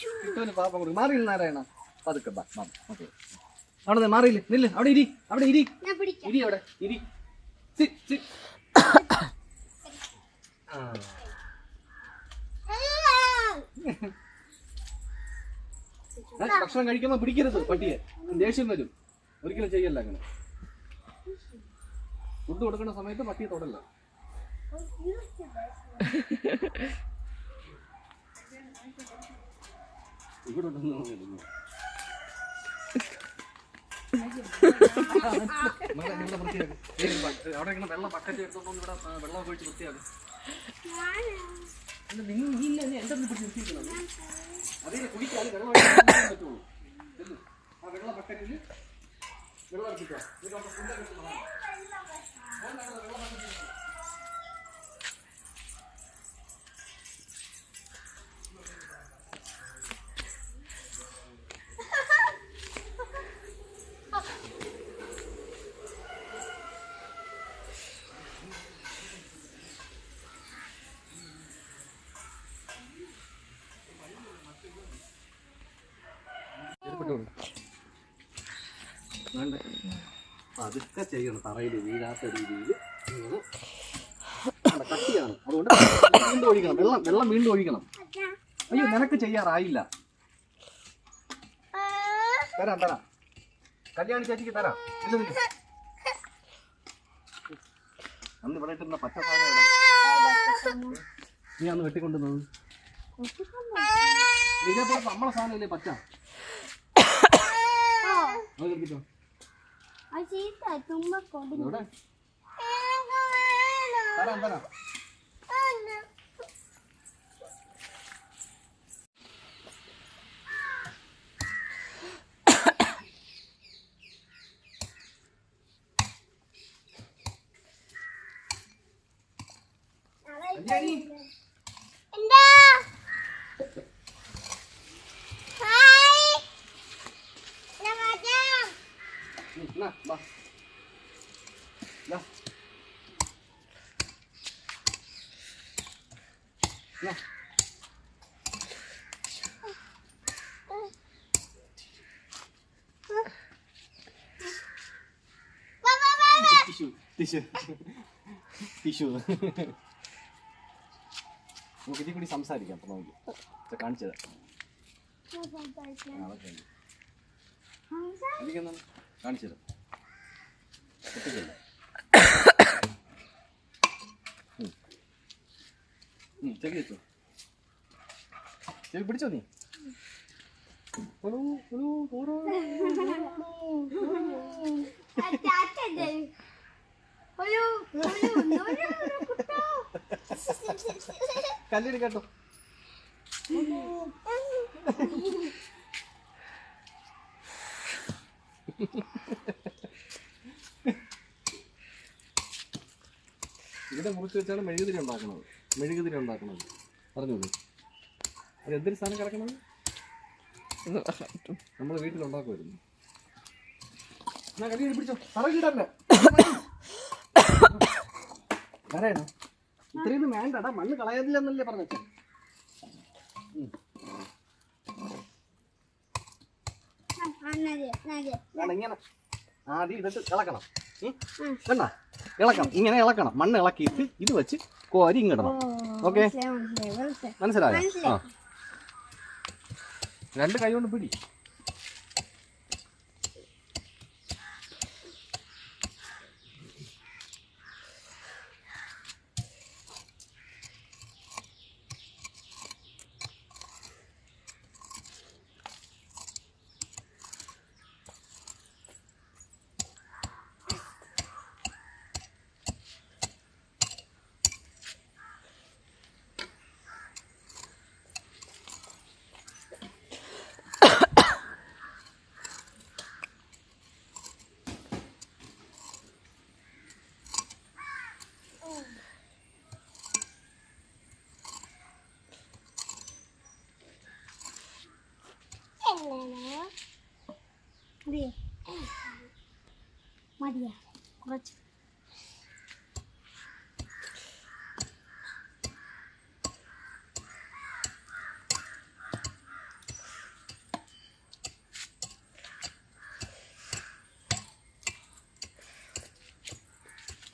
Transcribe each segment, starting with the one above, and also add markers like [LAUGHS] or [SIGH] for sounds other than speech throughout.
കിട്ടുവിന് പാപ്പം കൊടുക്കും. മാറിയില്ല നാരായണ. പതുക്കെ ബാ ബാ ഓക്കെ. അവിടെ മാറിയില്ല? നില്ല. അവിടെ ഇരി അവിടെ ഇരി. ഇരി അവിടെ ഇരി. ഭക്ഷണം കഴിക്കുമ്പോ പിടിക്കരുത് പട്ടിയെ. ദേഷ്യം വരും. ഒരിക്കലും ചെയ്യല്ല അങ്ങനെ. ഫുഡ് കൊടുക്കുന്ന സമയത്ത് പട്ടിയെ തൊടല്ല. ഇവിടെ അവിടെ ഇങ്ങനെ വെള്ളം ബക്കറ്റ് എടുത്തോണ്ട് ഇവിടെ വെള്ളം ഒഴിച്ച് വൃത്തിയാക്കും നിങ്ങൾ നീ ഇല്ല നീ എന്റെ പിടിച്ച് നിർത്തിയിരിക്കുന്നത് അതേ. കുടിക്കാൻ വെള്ളം പറ്റുള്ളൂ ആ വെള്ള ബക്കറ്റിൽ വെള്ളം വേണ്ട, വെള്ളം ബക്കറ്റിൽ വേണ്ട. ചെയ്യണം. തറയിൽ വീഴാത്ത രീതിയിൽ കട്ടിയാണ്. അതുകൊണ്ട് വീണ്ടും ഒഴിക്കണം. വെള്ളം വെള്ളം വീണ്ടും ഒഴിക്കണം. അയ്യോ നിനക്ക് ചെയ്യാറായില്ല. തരാം തരാം. കല്യാണി ചേച്ചിക്ക് തരാം. അന്ന് ഇവിടെ ഇട്ടിരുന്ന പച്ച സാധനം? നീ അന്ന് വെട്ടിക്കൊണ്ടുവന്നത്? ഇതേപോലെ നമ്മളെ സാധനമല്ലേ പച്ച? അത് എടുത്തിട്ടോ അത് ചീത്ത തുമ്പ കൊണ്ട് എവിടെ തരാം തരാം കല്യാണി എന്താ ഹായ് നമസ്കാരം നമുക്ക് ഇതിൽ കൂടി സംസാരിക്കാം അപ്പൊ നമുക്ക് കാണിച്ചത് കാണിച്ചു തരാം. ആ, അതൊക്കെ ഉണ്ട്. ഇരിക്കുന്ന കാണിച്ചു തരാം. ഒട്ടിക്കല്ലേ ഉം. ഉം, ചെവി വെച്ചോ ചെവി പിടിച്ചോ നീ? ഹലോ ഹലോ Ha ha ഒരു ഇവിടെ മുറിച്ച് വെച്ചാണ് മെഴുകുതിരി ഉണ്ടാക്കുന്നത്. മെഴുകുതിരി ഉണ്ടാക്കുന്നത്. പറഞ്ഞോളൂ അത് എന്തൊരു സാധനം കിടക്കണത്? നമ്മൾ വീട്ടിൽ ഉണ്ടാക്കുമായിരുന്നു. കടി പിടിച്ചോ. തറകിടല്ലേ വരേണോ ഇത്രയൊന്നും വേണ്ടടാ. മണ്ണ് കളയാതില്ലെന്നല്ലേ പറഞ്ഞേ ഇങ്ങനെ ആദ്യം ഇതിട്ട് ഇളക്കണം. ഉം? കണ്ടാ? ഇളക്കണം. ഇങ്ങനെ ഇളക്കണം. മണ്ണ് ഇളക്കിയിട്ട് ഇത് വെച്ച് കോരി ഇങ്ങിടണം. ഓക്കെ? മനസ്സിലായോ. ആ. രണ്ട് കൈ കൊണ്ട് പിടി.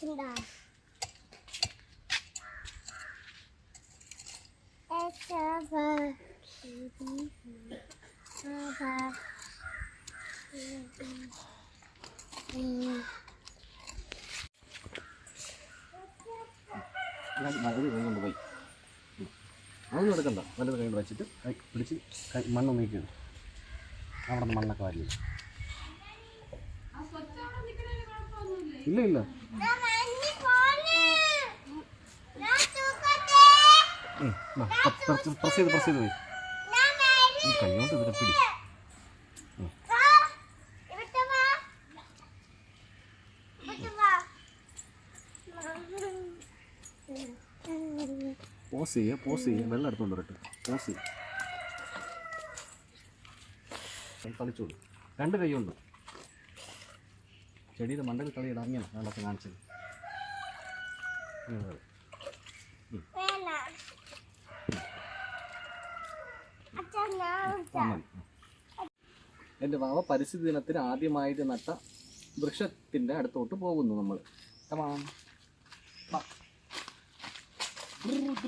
真的。爱吃饭，吃东西，吃饭，吃东西。കൊണ്ട് പോയി. അതൊന്നും എടുക്കണ്ട. വല്ലത് കൈ കൊണ്ട് വെച്ചിട്ട് പിടിച്ച് കൈ മണ്ണ് നീക്കിയത് അവിടെ നിന്ന് മണ്ണൊക്കെ വാരി ഇല്ല ഇല്ല. പ്രസ് ചെയ്ത് പ്രസ് ചെയ്ത് പോയി. കൈ കൊണ്ട് ഇതിനെ പിടി. പോസ് ചെയ്യുക പോസ് ചെയ്യുക വെള്ളം എടുത്തുകൊണ്ട് വരട്ടെ പോസ് ചെയ്യുക കളിച്ചോളൂ രണ്ട് കൈയുണ്ട്. ചെടിയുടെ മണ്ടയിൽ കളിയിടാം അങ്ങനെ വെള്ളത്തെ കാണിച്ചത്. എന്റെ വാവ പരിസ്ഥിതി ദിനത്തിന് ആദ്യമായിട്ട് നട്ട വൃക്ഷത്തിന്റെ അടുത്തോട്ട് പോകുന്നു നമ്മൾ കമാം വാ. [LAUGHS]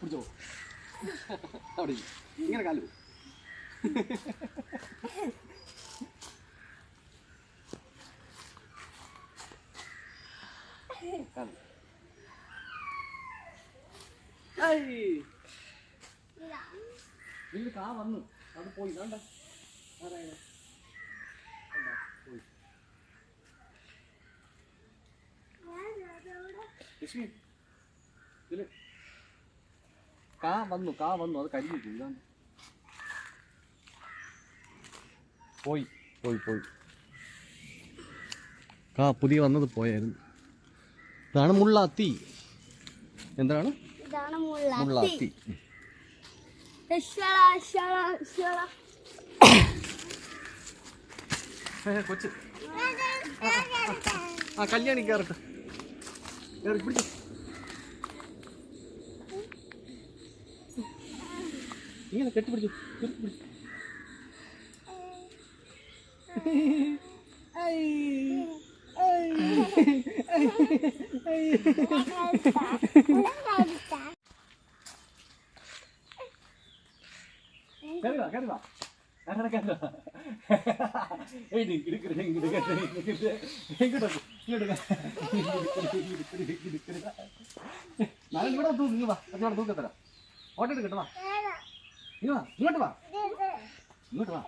പിടിച്ചോ [LAUGHS] അവിടെ. ഇങ്ങനെ കാലു [LAUGHS] കാ വന്നു. അത് പോയി. വേണ്ട ലക്ഷ്മി ഇതിൽ. കാ വന്നു കാ വന്നു. അത് കരിഞ്ഞു പോയി. ഇതാണ് പോയി പോയി പോയി. കാ പുതിയ വന്നത് പോയായിരുന്നു. ഇതാണ് മുള്ളാത്തി. എന്താണ്? മുള്ളാത്തി. കൊച്ച്. ആ കല്യാണി കയറട്ടെ കയറി പിടിച്ചു. ഇങ്ങനെ കെട്ടിപ്പിടിച്ചു കെട്ടിപ്പിടിച്ചു കയറി കയറി വാ അങ്ങനെ ഇങ്ങോട്ട് നാളെ ഇവിടെ തൂക്ക് ഇങ്ങ് വാ. അച്ഛനോട് തൂക്കത്തരാം ഓട്ടോ എടുക്കട്ടെ വാ. ഇങ്ങ് വാ ഇങ്ങോട്ട് വാ. ഇങ്ങോട്ട് വാ.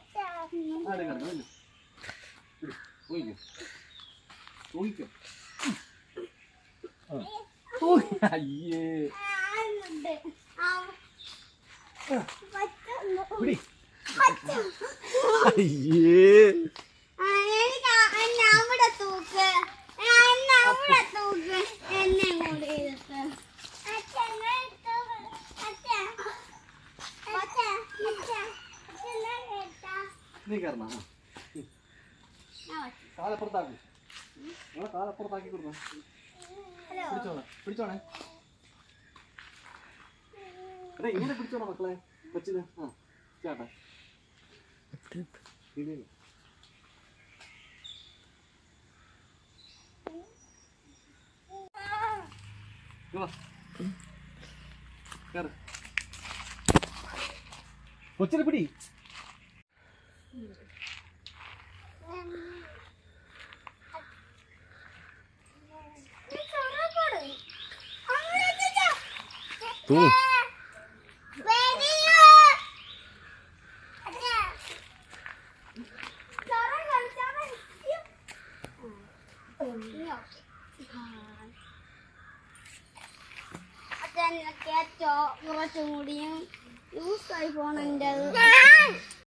ആ എടുക്കാം എടുക്കാം പോയിക്കോ അയ്യേ. അയ്യേ എന്നെ അവിടെ തൂക്ക് എന്നെ അവിടെ തൂക്ക് എന്നെ കൂടെ ഇരുത്ത് അച്ഛൻ അച്ഛൻ അച്ഛൻ നീ കയറണ കാലപ്പുറത്താക്കി നിങ്ങളെ കാലപ്പുറത്താക്കി കൊടുക്കണം പിടിച്ചോണേ പിടിച്ചോണേ ഇങ്ങനെ പിടിച്ചോണോ മക്കളെ. കൊച്ചിന്. ആ ചേട്ടാ ഇല്ല. കൊച്ചിനെ പിടി. തൂ കുറച്ചും കൂടിയും യൂസ് ആയി പോണെന്റെ